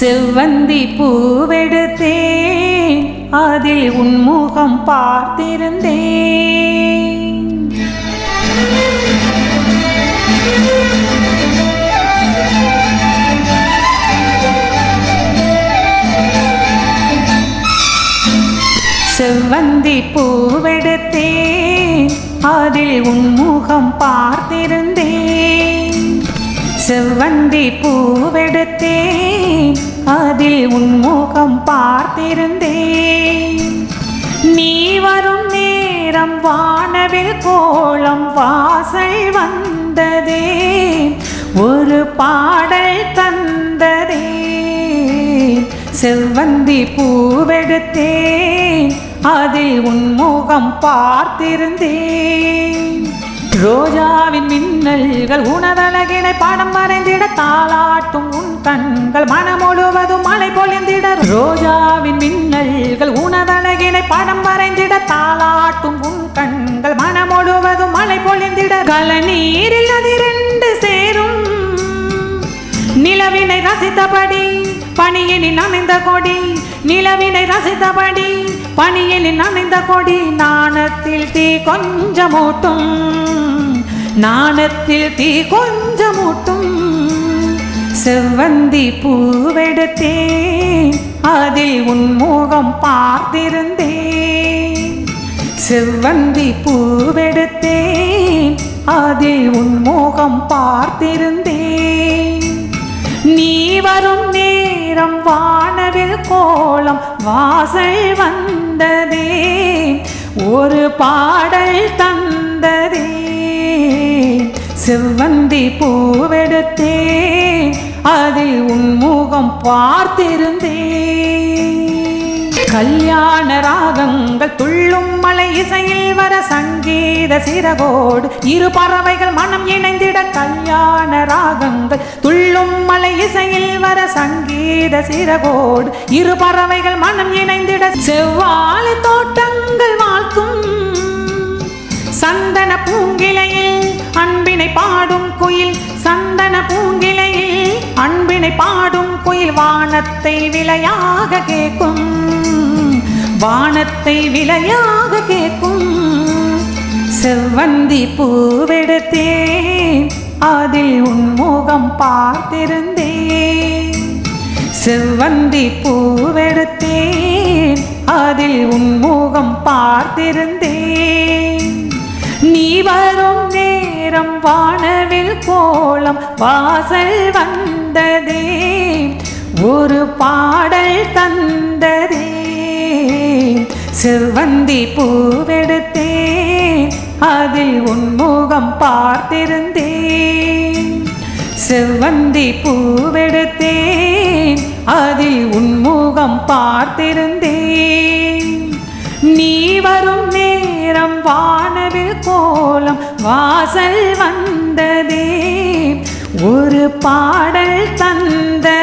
செவ்வந்தி பூவெடுத்தேன். அதில் உன்முகம் பார்த்திருந்தேன். செவ்வந்தி பூவெடுத்தேன். அதில் உன்முகம் பார்த்திருந்தேன். செவ்வந்தி பூவெடுத்தேன். அதில் உன்முகம் பார்த்திருந்தேன். நீ வரும் நேரம் வானவில் கோலம் வாசல் வந்ததே. ஒரு பாடல் தந்ததே. செவ்வந்தி பூவெடுத்தேன். அதில் உன்முகம் பார்த்திருந்தேன். ரோஜாவின் மின்னல்கள் உணவழகினை பாடம் வரைந்திட தாளாட்டும் உன் கண்கள் மனம் முழுவதும் மலை பொழிந்திட ரோஜாவின் மின்னல்கள் உனதழகினை படம் வரைந்திட தாளாட்டும் உன் கண்கள் மனம் முழுவதும் மலை பொழிந்திட கலநீரில் அதிரண்டு சேரும். நிலவினை ரசித்தபடி பணியினில் அமைந்த கொடி நிலவினை ரசித்தபடி பணியினில் அமைந்த கொடி நாணத்தில் தீ கொஞ்சமூட்டும் நாணத்தில் தீ கொஞ்சமூட்டும். செவ்வந்தி பூவெடுத்தேன். அதில் உன் முகம் பார்த்திருந்தேன். செவ்வந்தி பூவெடுத்தேன். அதில் உன் முகம் பார்த்திருந்தேன். நீ வரும் நேரம் வானவில் கோலம் வாசல் வந்ததே. ஒரு பாடல் தந்ததே. செவ்வந்தி பூவெடுத்தேன். அதில் உன்முகம் பார்த்திருந்தேன். கல்யாண ராகங்கள் துள்ளும் மலை இசையில் வர சங்கீத சிறகோடு இரு பறவைகள் மனம் இணைந்திட கல்யாண ராகங்கள் துள்ளும் மலை இசையில் வர சங்கீத சிறகோடு இரு பறவைகள் மனம் இணைந்திட செவ்வாழை தோட்டங்கள் வாழ்த்தும். சந்தன பூங்கிளையில் அன்பினை பாடும் குயில் சந்தன பூ வானத்தை விலையாக கேட்கும் வானத்தை விலையாக கேட்கும் செவ்வந்தி பூவெடுத்தேன் அதில் உன் முகம் பார்த்திருந்தேன். செவ்வந்தி பூவெடுத்தேன் அதில் உன் முகம் பார்த்திருந்தேன். நீ வரும் நேரம் வானவில் கோலம் வாசல் வந்ததே. ஒரு பாடல் தந்ததே. செவ்வந்தி பூவெடுத்தேன். அதில் உன்முகம் பார்த்திருந்தேன். செவ்வந்தி பூவெடுத்தேன். அதில் உன்முகம் பார்த்திருந்தேன். நீ வரும் நேரம் வானவில் கோலம் வாசல் வந்ததே. ஒரு பாடல் தந்த